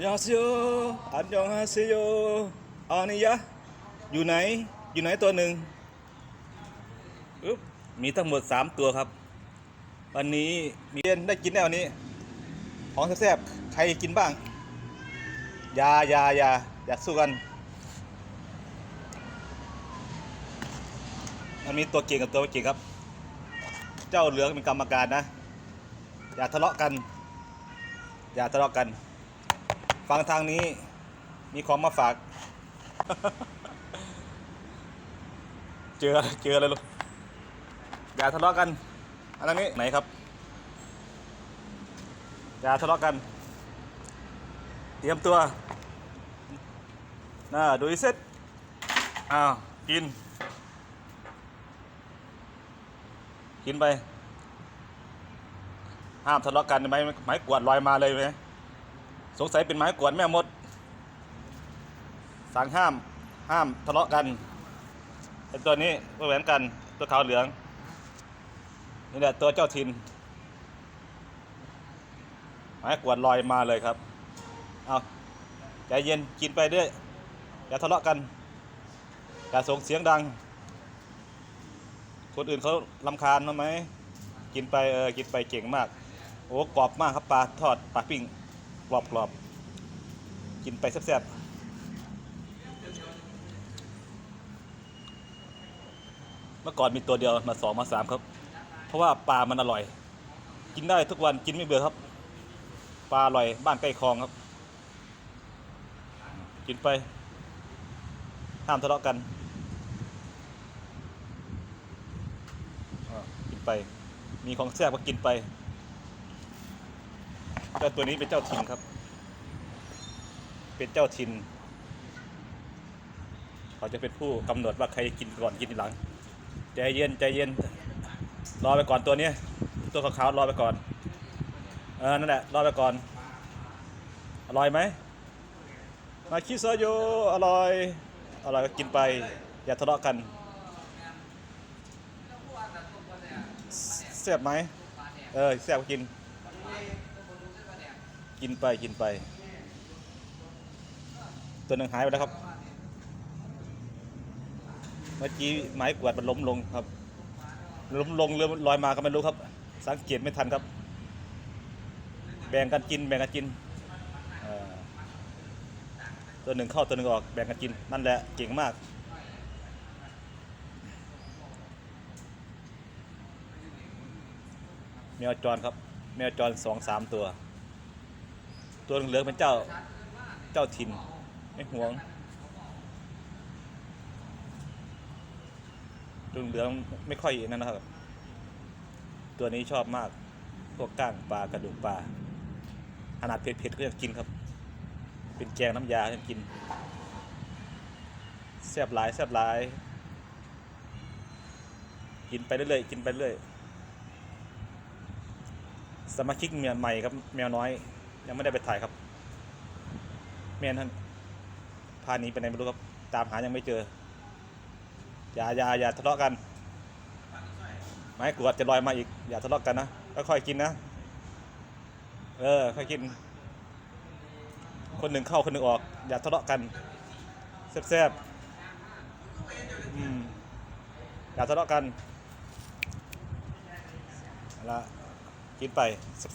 นยองฮาเซโยอันยองฮาเซโยอานิยะ อยู่ไหน อยู่ไหนตัวหนึ่งอึ๊บมีทั้งหมด 3 ตัวครับ วันนี้มีเรียนได้กินแน่วันนี้ ของแซ่บๆ ใครกินบ้าง ยายายาอยากสู้กัน มันมีตัวเก่งกับตัวไม่เก่งครับ เจ้าเหลืองเป็นกรรมการนะ อย่าทะเลาะกัน อย่าทะเลาะกัน ฟังทางนี้มีของมาฝาก เจอเจออะไรลูกอย่าทะเลาะกัน อันนี้ไหนครับ อย่าทะเลาะกัน เตรียมตัวน่าดูอีเซ็ตอ้าวกิน กินไป ห้ามทะเลาะกันไหมไม้กวาดลอยมาเลยไหม สงสัยเป็นไม้กวาดแม่มดสั่งห้ามห้ามทะเลาะกันไอตัวนี้ก็เหมือนกันตัวขาวเหลืองนี่แหละตัวเจ้าถิ่นไม้กวาดลอยมาเลยครับเอาใจเย็นกินไปเรื่อยอย่าทะเลาะกันอย่าส่งเสียงดัง คนอื่นเขาลำคาญมั้ยไหมกินไปเออกินไปเก่งมาก โอ้กรอบมากครับปลาทอดปลาปิ้งกรอบกรอบ กินไปแซ่บๆ เมื่อก่อนมีตัวเดียวมาสองมาสามครับ เพราะว่าปลามันอร่อย กินได้ทุกวันกินไม่เบื่อครับ ปลาอร่อยบ้านใกล้คลองครับ กินไป ห้ามทะเลาะกันกินไป มีของแซ่บก็กินไปเจ้าตัวนี้เป็นเจ้าถิ่นครับ เป็นเจ้าถิ่นเขาจะเป็นผู้กำหนดว่าใครกินก่อนกินหลังใจเย็นใจเย็นรอไปก่อนตัวนี้ตัวขาวๆรอไปก่อนเออนั่นแหละรอไปก่อนอร่อยไหมมาคิซโยอร่อยอร่อยก็กินไป อย่าทะเลาะกันแซ่บไหมเออแซ่บกิน กินไปกินไป ตัวหนึ่งหายไปแล้วครับ เมื่อกี้ไม้กวาดมันล้มลงครับ ล้มลงเรือลอยมาก็ไม่รู้ครับ สังเกตไม่ทันครับ แบ่งกันกิน แบ่งกันกิน ตัวหนึ่งเข้าตัวหนึ่งออก แบ่งกันกิน นั่นแหละเก่งมากแมวจรครับ แมวจรสองสามตัว ตัวเหลืองเป็นเจ้าเจ้าถิ่น ไม่ห่วงตัวเหลืองไม่ค่อยนั่นนะครับ ตัวนี้ชอบมาก พวกก้างปลากระดูกปลาขนาดเผ็ดๆก็ยังกินครับ เป็นแกงน้ำยายังกินแซ่บหลายแซ่บหลาย กินไปเรื่อยๆกินไปเรื่อยสมาชิกเมียใหม่ครับแมวน้อย ยังไม่ได้ไปถ่ายครับแม่ท่านาหนีไปไหนไม่รู้ครับ ตามหายังไม่เจอ อย่าอย่าอย่าทะเลาะกัน ไม้กวดจะลอยมาอีก อย่าทะเลาะกันนะ ค่อยๆกินนะ เออ ค่อยกิน คนหนึ่งเข้าคนหนึ่งออก อย่าทะเลาะกันแซ่บๆอืมอย่าทะเลาะกันละกินไป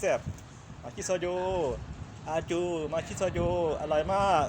แซ่บๆมาชิโซโยอาจู มาชิโซโยอร่อยมาก